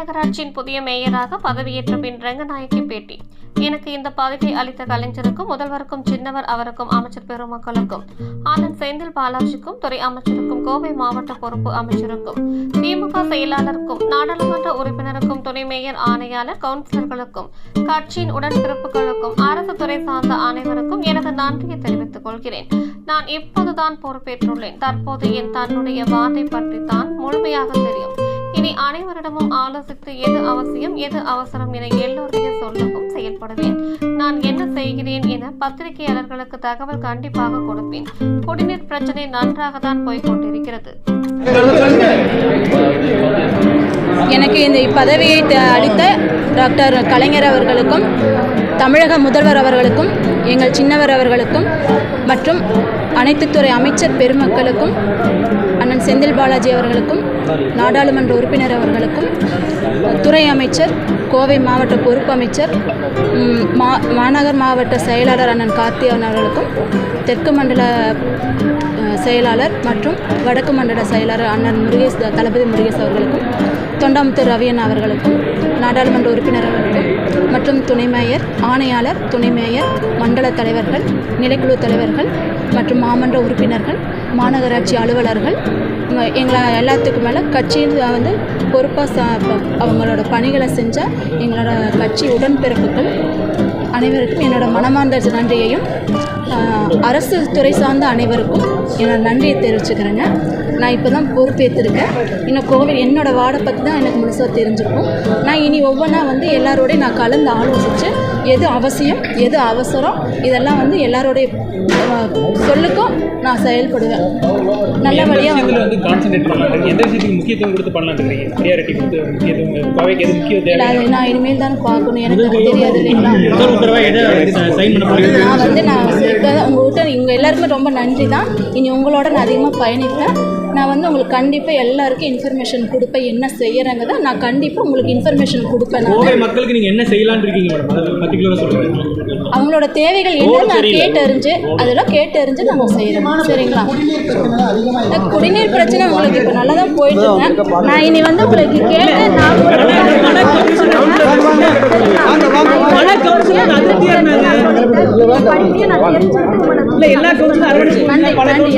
மாநகராட்சியின் புதிய மேயராக பதவியேற்ற பின் ரங்கநாயகி பேட்டி. எனக்கு இந்த பதவி அளித்த கலைஞருக்கும் முதல்வருக்கும் சின்னவர் அவருக்கும் அமைச்சர் பெருமக்களுக்கும் ஆனந்த் செந்தில் பாலாஜிக்கும் துறை அமைச்சருக்கும் கோவை மாவட்ட பொறுப்பு அமைச்சருக்கும் திமுக செயலாளருக்கும் நாடாளுமன்ற உறுப்பினருக்கும் துணை மேயர் ஆணையாளர் கவுன்சிலர்களுக்கும் கட்சியின் உடன்பிறப்புகளுக்கும் அரசு துறை சார்ந்த அனைவருக்கும் எனது நன்றியை தெரிவித்துக் கொள்கிறேன். நான் இப்போதுதான் பொறுப்பேற்றுள்ளேன். தற்போது என் தன்னுடைய வார்த்தை பற்றி தான் முழுமையாக தெரியும். இனி அனைவரிடமும் ஆலோசித்து எது அவசியம் எது அவசரம் என எல்லோருடைய சொல்லவும் செயல்படுவேன். நான் என்ன செய்கிறேன் என பத்திரிகையாளர்களுக்கு தகவல் கண்டிப்பாக கொடுப்பேன். குடிநீர் பிரச்சனை நன்றாக தான் போய்கொண்டிருக்கிறது. எனக்கு இந்த பதவியை அளித்த டாக்டர் கலைஞர் அவர்களுக்கும் தமிழக முதல்வர் அவர்களுக்கும் எங்கள் சின்னவர் அவர்களுக்கும் மற்றும் அனைத்து துறை அமைச்சர் பெருமக்களுக்கும் அண்ணன் செந்தில் பாலாஜி அவர்களுக்கும் நாடாளுமன்ற உறுப்பினர் அவர்களுக்கும் துறை அமைச்சர் கோவை மாவட்ட பொறுப்பு அமைச்சர் மா மாநகர் மாவட்ட செயலாளர் அண்ணன் கார்த்தியன் அவர்களுக்கும் தெற்கு மண்டல செயலாளர் மற்றும் வடக்கு மண்டல செயலாளர் அண்ணன் முருகேஷ் தளபதி முருகேஷ் அவர்களுக்கும் தொண்டாமுத்தூர் ரவியன் அவர்களுக்கும் நாடாளுமன்ற உறுப்பினர் அவர்களுக்கும் மற்றும் துணை மேயர் ஆணையாளர் துணை மேயர் மண்டல தலைவர்கள் நிலைக்குழு தலைவர்கள் மற்றும் மாமன்ற உறுப்பினர்கள் மாநகராட்சி அலுவலர்கள் எங்களை எல்லாத்துக்கும் மேலே கட்சியில் வந்து பொறுப்பாக அவங்களோட பணிகளை செஞ்சால் எங்களோட கட்சி உடன்பிறப்புகள் அனைவருக்கும் என்னோட மனமார்ந்த நன்றியையும் அரசு துறை சார்ந்த அனைவருக்கும் என்னோட நன்றியை தெரிவிச்சுக்கிறேங்க. நான் இப்போ தான் பொறுப்பேற்றிருக்கேன் இன்னும் கோவில் என்னோட வார்டை பற்றி தான் எனக்கு முழுசாக தெரிஞ்சுக்கும் நான் இனி ஒவ்வொன்றா வந்து எல்லாரோடையும் நான் கலந்து ஆலோசித்து எது அவசியம் எது அவசரம் இதெல்லாம் வந்து எல்லாரோடைய சொல்லுக்கும் நான் செயல்படுவேன். நல்ல வழியாக வந்து கான்சென்ட்ரேட் பண்ணலாம்? எந்த விஷயத்துக்கு முக்கியத்துவம் கொடுத்து பண்ணலாம் இருக்கீங்க ப்ரியாரிட்டி கொடுத்து முக்கியத்துவம் கோவைக்கு எது முக்கிய இல்லை தேவை அது நான் இனிமேல் தானே பார்க்கணும். எனக்கு தெரியாது இல்லைங்களா? நான் வந்து நான் உங்கள்கிட்ட உங்கள் எல்லாருக்குமே ரொம்ப நன்றி தான் இனி உங்களோட நான் அதிகமாக பயணிப்பேன். நான் வந்து உங்களுக்கு கண்டிப்பாக எல்லாருக்கும் இன்ஃபர்மேஷன் கொடுப்பேன் என்ன செய்யறேங்கிறத நான் கண்டிப்பாக உங்களுக்கு இன்ஃபர்மேஷன் கொடுப்பேன் கோவை மக்களுக்கு நீங்க என்ன செய்யலாம்னு இருக்கீங்க அவங்களோட தேவைகள் என்னன்னு நான் கேட்டறிஞ்சு அதெல்லாம் கேட்டறிஞ்சு நாங்கள் செய்கிறோம் சரிங்களா? குடிநீர் பிரச்சனை உங்களுக்கு இப்போ நல்லா தான் போயிட்டு இருக்கேன் நான் இனி வந்து உங்களுக்கு கேட்டு நான் உங்களுக்கு எல்லா கவுன்சிலும் நன்றி நன்றி